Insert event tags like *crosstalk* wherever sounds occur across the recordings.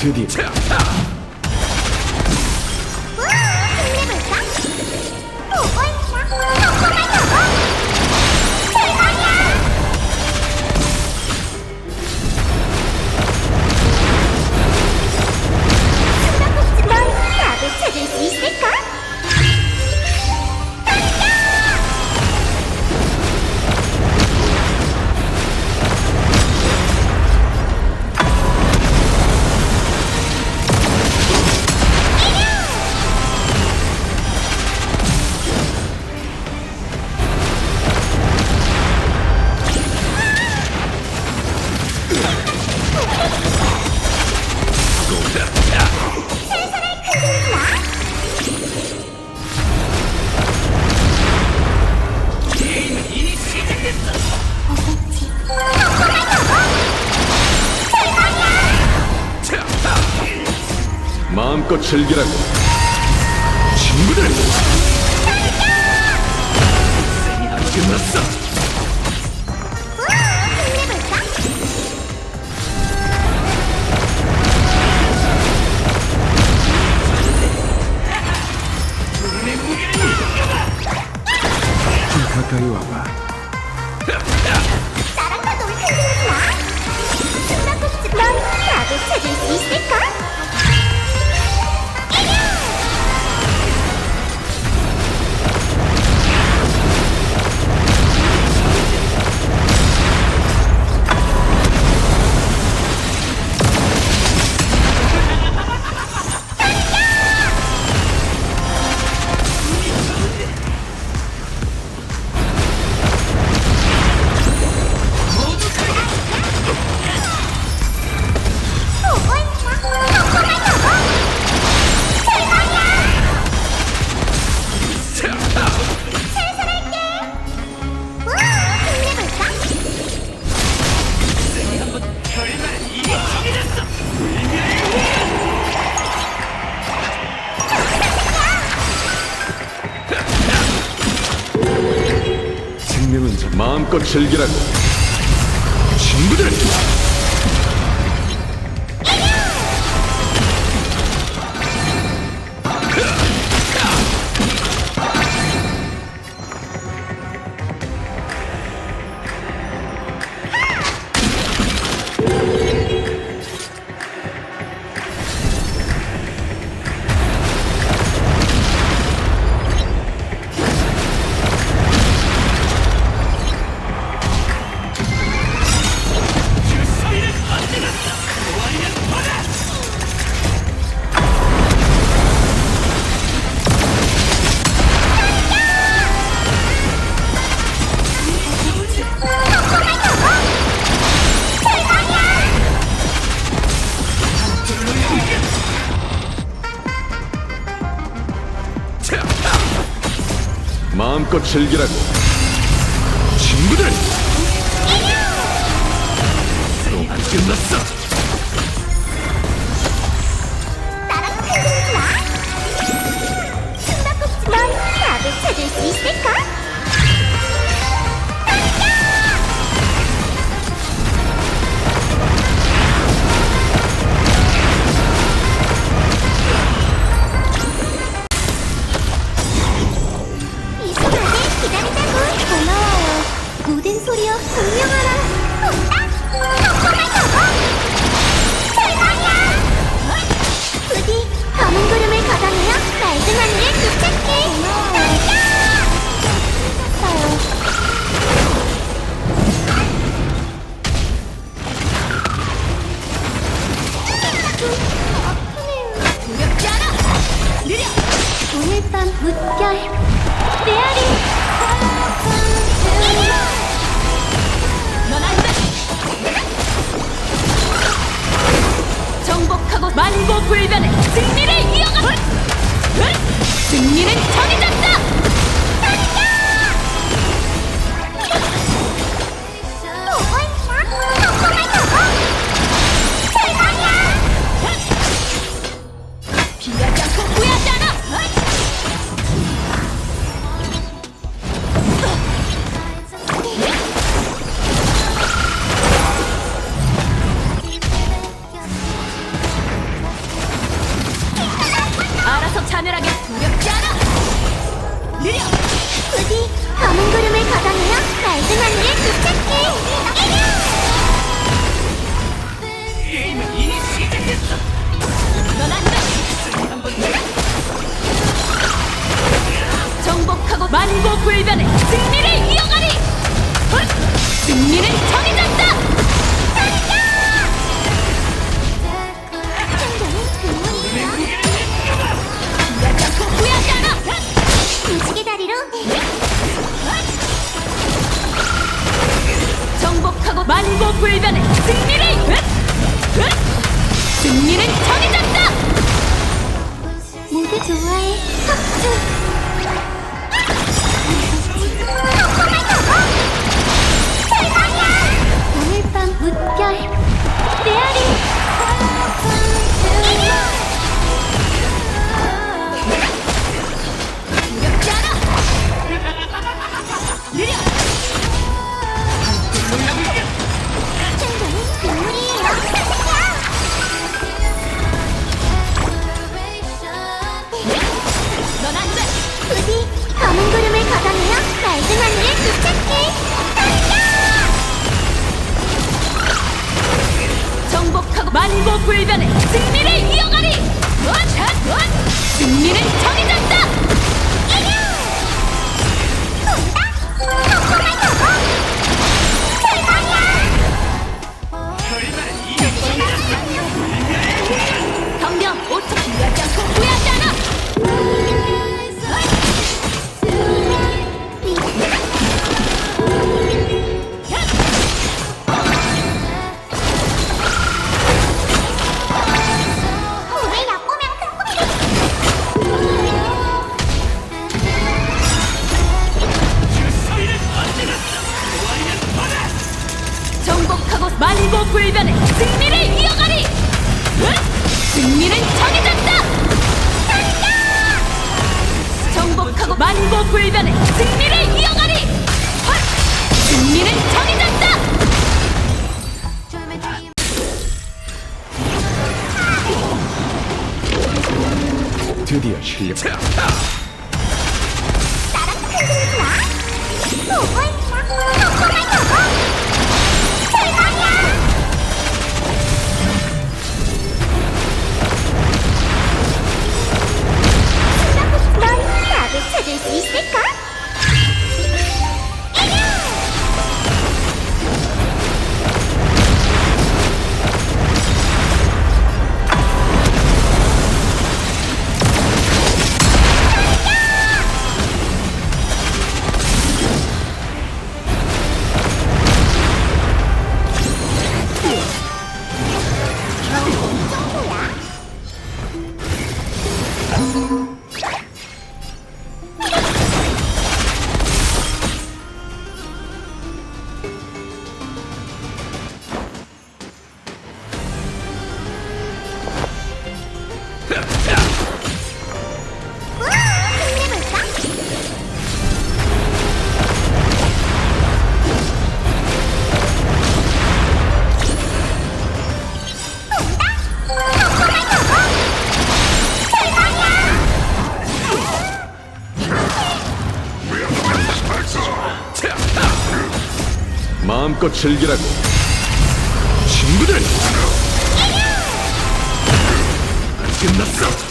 드디어 즐기라고. 친구들! 끝났어 가까이 와봐. 나랑 다 놀 생각이야? 숨 막고 싶지 넌 답을 찾을 수 있을까? 즐기라고. 즐기라고. 밤 물결 메아리 정복하고 만고불변의 승리를 이어가! 승리는 정해졌다! 느려! 부디 검은 구름을 걷어내어 낡은 하늘을 뒤찾게 정복하고 만고불변의 승리를 이어가리! 헛! 승리는 정해졌다! 만고불변의 승리를! 만고불변의 승리를 이어가리! 원! 원! 승리는 정해졌다! 정복하고 만고불변의 승리를 이어가리! 으! 승리는 정해졌다! 정복하고 만고불변의 승리를 이어가리! 헛! 승리는 정해졌다! 드디어 실력 보고 있나? 덕분을 마음껏 즐기라고 친구들. 안 끝났어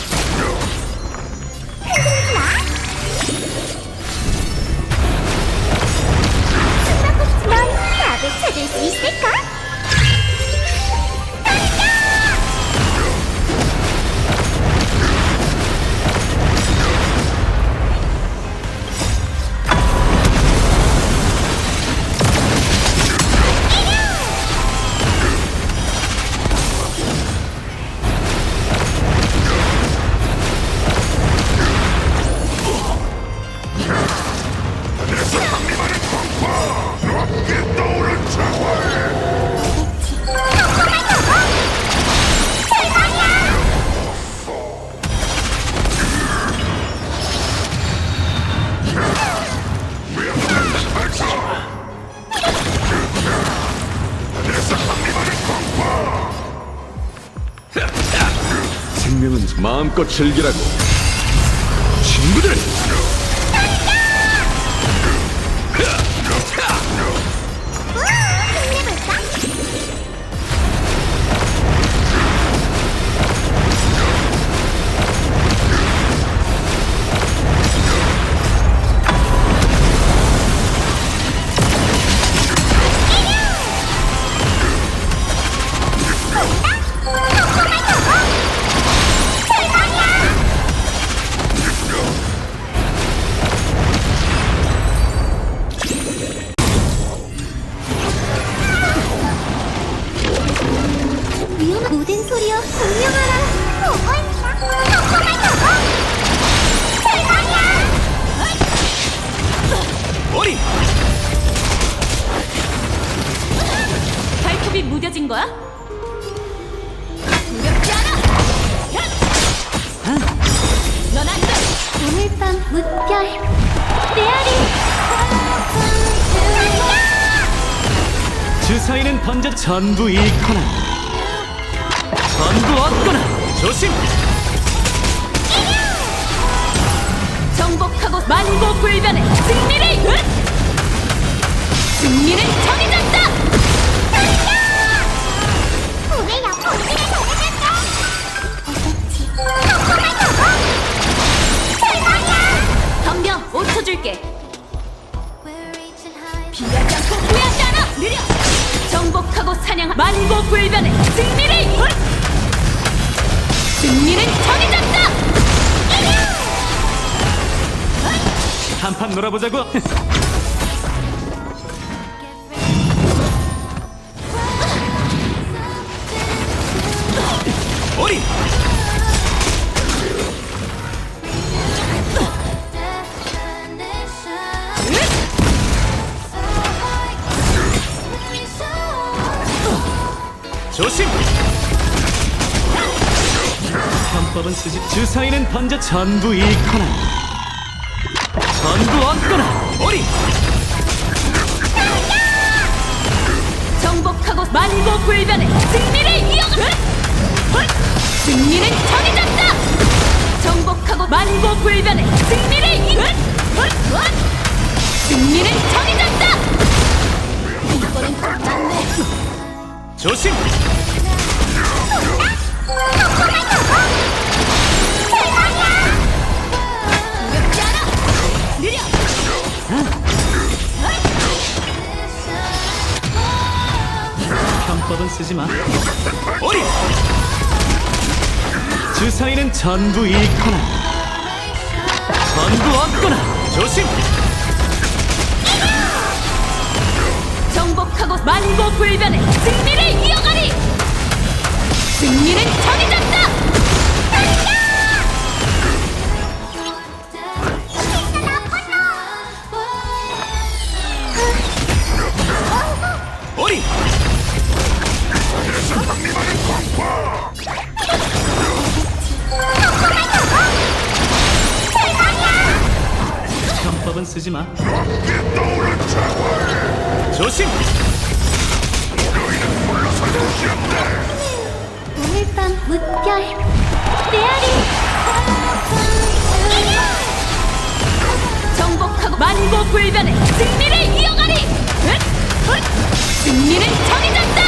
마음껏 즐기라고 친구들 전부 잃거나 놀아보자고. *laughs* 어린 조심! 편법은 쓰지 주사위는 던져 전부 잃거나 전부 얻거나 어린 정복하고 만고불변의 승리를 이어가! 승리는 정해졌다! 정복하고 만고불변의 승리를 이어! 승리는 정해졌다! 이번엔 끝났네 조심 편법은 쓰지 마 어린 주사위는 전부 잃거나 전부 얻거나 조심 정복하고 만고불변의 승리를 이어가리! 승리는 정해졌다! 편법은 쓰지 마 조심 오늘 밤 무별 메아리 정복하고 만고불변의 승리를 이어가리! 응? 응? 승리는 정해졌다!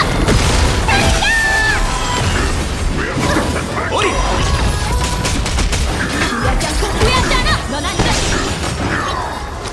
후회하지 않고 후회하지 않아! 넌안 돼!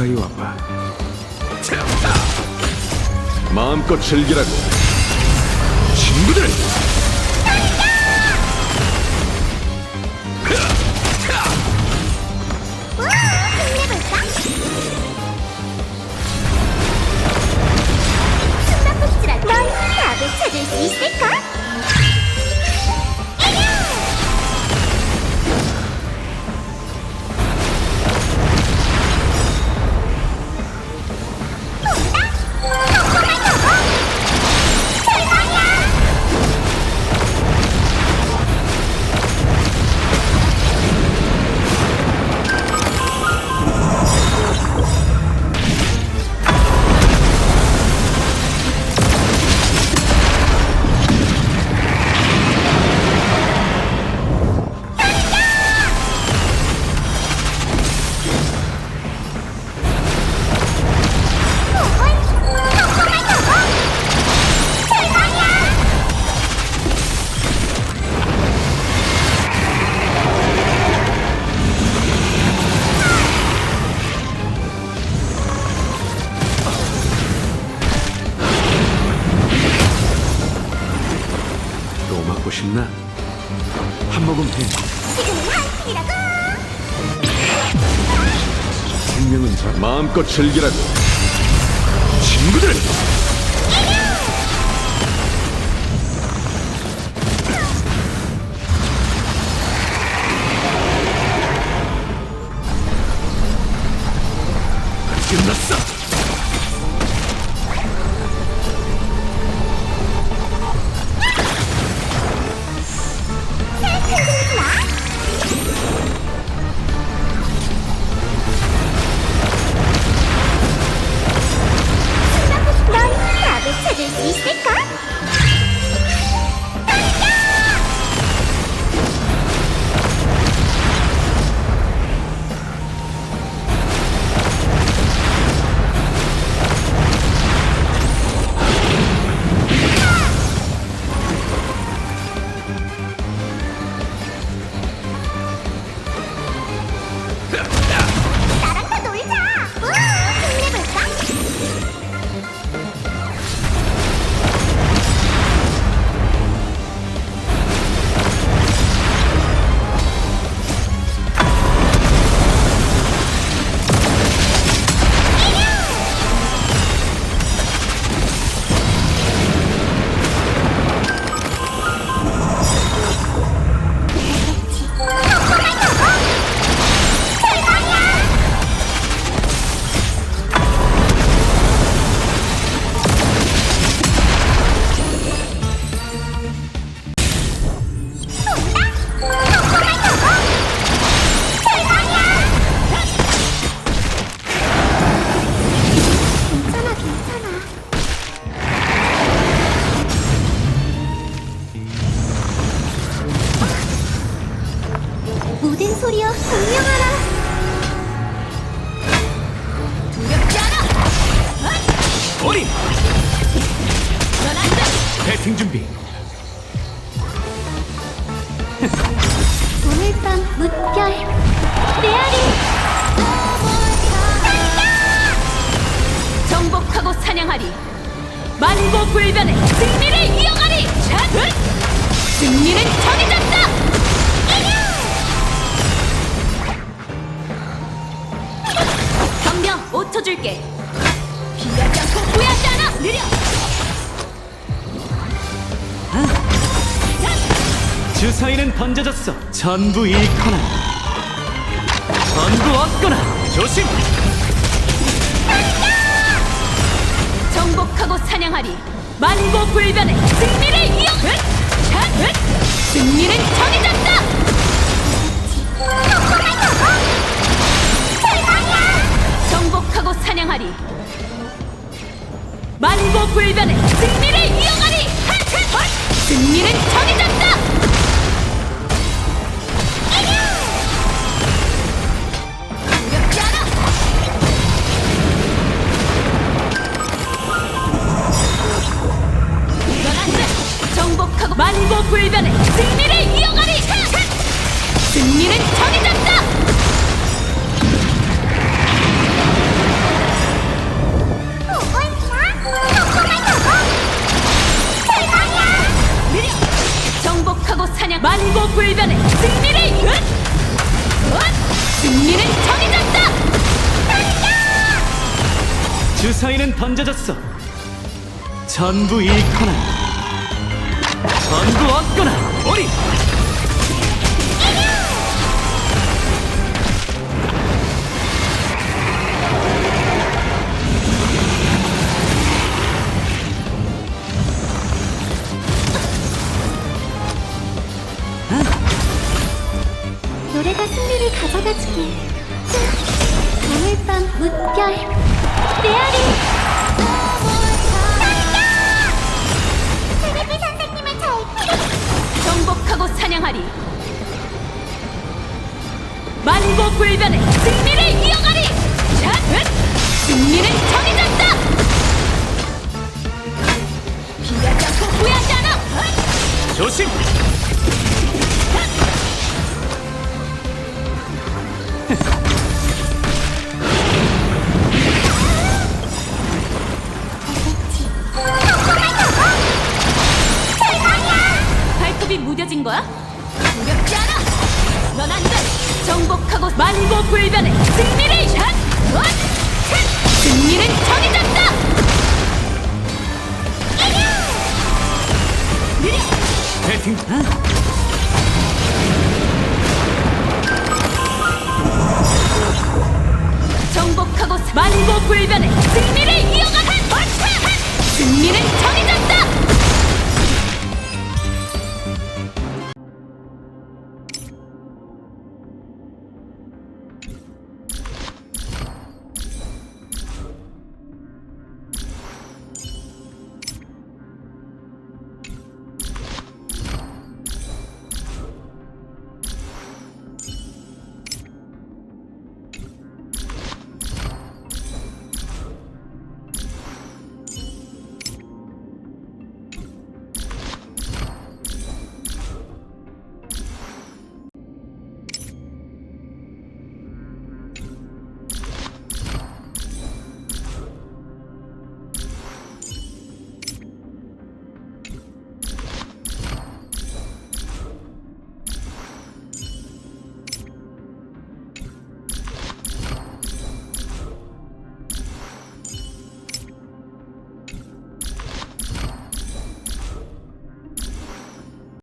가까이 와봐 마음껏 즐기라고 친구들 우와 힘내볼까? 숨바꼭질한 넌 답을 찾을 수 있을까? 또 맞고 싶나? 한 모금 해. 지금은 한식이라고. 생명은 잘 마음껏 즐기라고. 친구들. 끝났어. 배팅 준비. 오늘 밤 무별 메아리! 정복하고 사냥하리. 만고불변의 승리를 이어가리! 자, 으! 승리는 정해 던져졌어. 전부 잃거나. 전부 얻거나. 조심! 정복하고 사냥하리. 만고불변의 승리를 이어! 승리는 정해졌다! 정복하고 사냥하리. 만고불변의 승리를 이어가리. 승리는 정해졌다 만고불변의 승리를 이어가리 승리는 정해졌다 만고불변의 승리를 으! 으! 승리는 정해졌다 주사위는 던져졌어 전부 잃거나 전부 얻거나 어린 노래가 승리를 가져다 주길. 오늘 밤 무별 메아리. 정복하고 사냥하리 만고불변의 승리를 이어가리 자, 으! 승리는 정해졌다 피하지 않고 후회하지 않아 으! 조심 발 남겨진 거야? 두렵지 않아! 넌 안 돼! 정복하고 만고불변의 승리를! 샷! 원! 셋! 승리는 정해졌다! 대팅! 정복하고 만고불변의 승리를 이어가는 승리는 정해졌다!